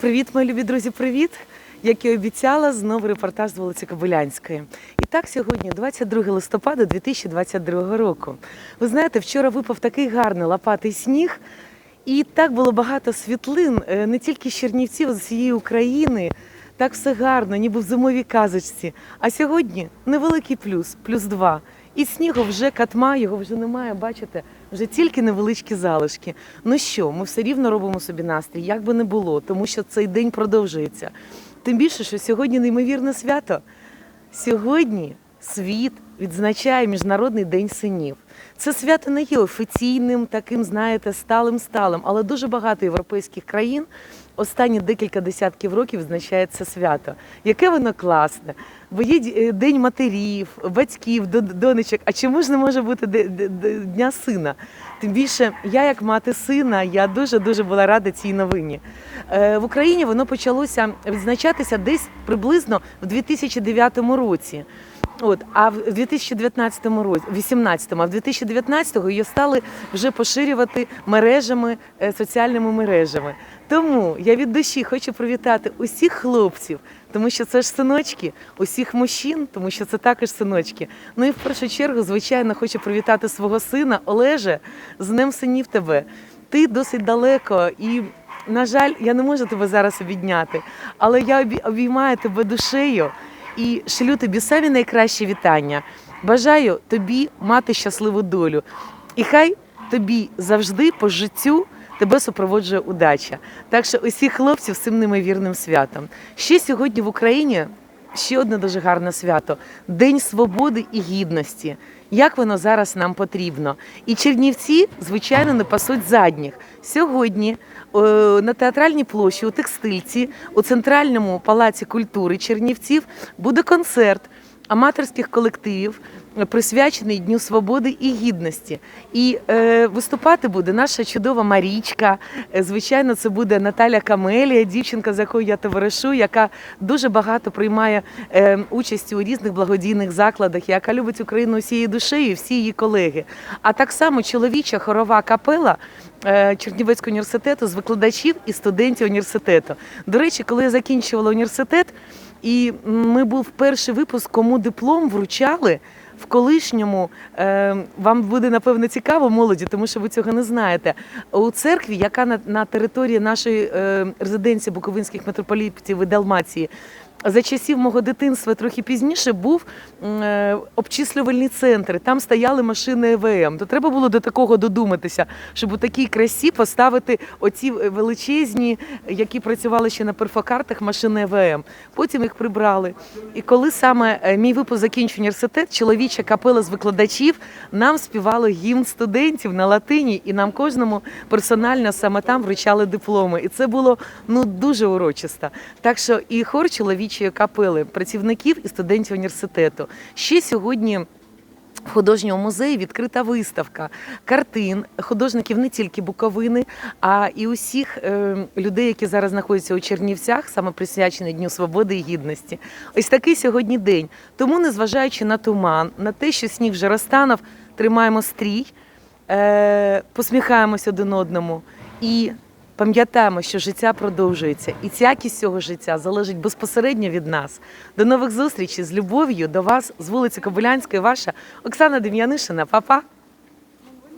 Привіт, мої любі друзі, привіт! Як і обіцяла, знову репортаж з вулиці Кобилянської. І так, сьогодні, 22 листопада 2022 року. Ви знаєте, вчора випав такий гарний лопатий сніг, і так було багато світлин, е, не тільки з Чернівців, а з всієї України. Так все гарно, ніби в зимовій казочці. А сьогодні невеликий плюс, плюс два. І снігу вже катма, його вже немає, бачите, вже тільки невеличкі залишки. Ну що, ми все рівно робимо собі настрій, як би не було, тому що цей день продовжується. Тим більше, що сьогодні неймовірне свято. Сьогодні світ відзначає Міжнародний день синів. Це свято не є офіційним, таким, знаєте, сталим сталим, але дуже багато європейських країн останні декілька десятків років відзначає це свято. Яке воно класне. Бо є е, день матерів, батьків, дон- донечок. А чому ж не може бути дня сина? Тим більше, я, як мати сина, я дуже дуже була рада цій новині. Е, В Україні воно почалося відзначатися десь приблизно в 2009 році. От, а в 2019 році, 18-му, а в 2019-го її стали вже поширювати мережами, е, соціальними мережами. Тому я від душі хочу привітати усіх хлопців, тому що це ж синочки, усіх мужчин, тому що це також синочки. Ну і в першу чергу, звичайно, хочу привітати свого сина Олеже з Днем синів тебе. Ти досить далеко і. На жаль, я не можу тебе зараз обідняти, але я обі- обіймаю тебе душею і шлю тобі самі найкращі вітання. Бажаю тобі мати щасливу долю. І хай тобі завжди по життю тебе супроводжує удача. Так що усіх хлопців з цим неймовірним святом. Ще сьогодні в Україні ще одне дуже гарне свято День свободи і гідності. Як воно зараз нам потрібно? І Чернівці, звичайно, не пасуть задніх. Сьогодні о, на театральній площі у текстильці у центральному палаці культури Чернівців буде концерт аматорських колективів, е, присвячений Дню свободи і гідності. І е, виступати буде наша чудова Марічка. Е, Звичайно, це буде Наталя Камелія, дівчинка, з якою я товаришу, яка дуже багато приймає е, участь у різних благодійних закладах, яка любить Україну усією душею, і всі її колеги. А так само чоловіча хорова капела. е, Чернівецького університету з викладачів і студентів університету. До речі, коли я закінчувала університет, і ми був перший випуск, кому диплом вручали в колишньому. Е, вам буде напевно цікаво молоді, тому що ви цього не знаєте. У церкві, яка на, на території нашої е, резиденції Буковинських митрополітів і Далмації. За часів мого дитинства трохи пізніше був е, обчислювальний центр. Там стояли машини ЕВМ. То треба було до такого додуматися, щоб у такій красі поставити оці величезні, які працювали ще на перфокартах, машини ЕВМ. Потім їх прибрали. І коли саме е, мій випуск закінчив університет, чоловіча капела з викладачів нам співало гімн студентів на латині, і нам кожному персонально саме там вручали дипломи. І це було ну дуже урочисто. Так що і хор чоловічої капели, працівників і студентів університету. Ще сьогодні. В художньому музеї відкрита виставка картин художників не тільки Буковини, а і усіх е, людей, які зараз знаходяться у Чернівцях, саме присвячений Дню Свободи і Гідності. Ось такий сьогодні день. Тому, незважаючи на туман, на те, що сніг вже розтанув, тримаємо стрій, е, посміхаємось один одному і пам'ятаємо, що життя продовжується, і якість цього життя залежить безпосередньо від нас. До нових зустрічей з любов'ю до вас з вулиці Кобилянської, ваша Оксана Дем'янишина. Па-па!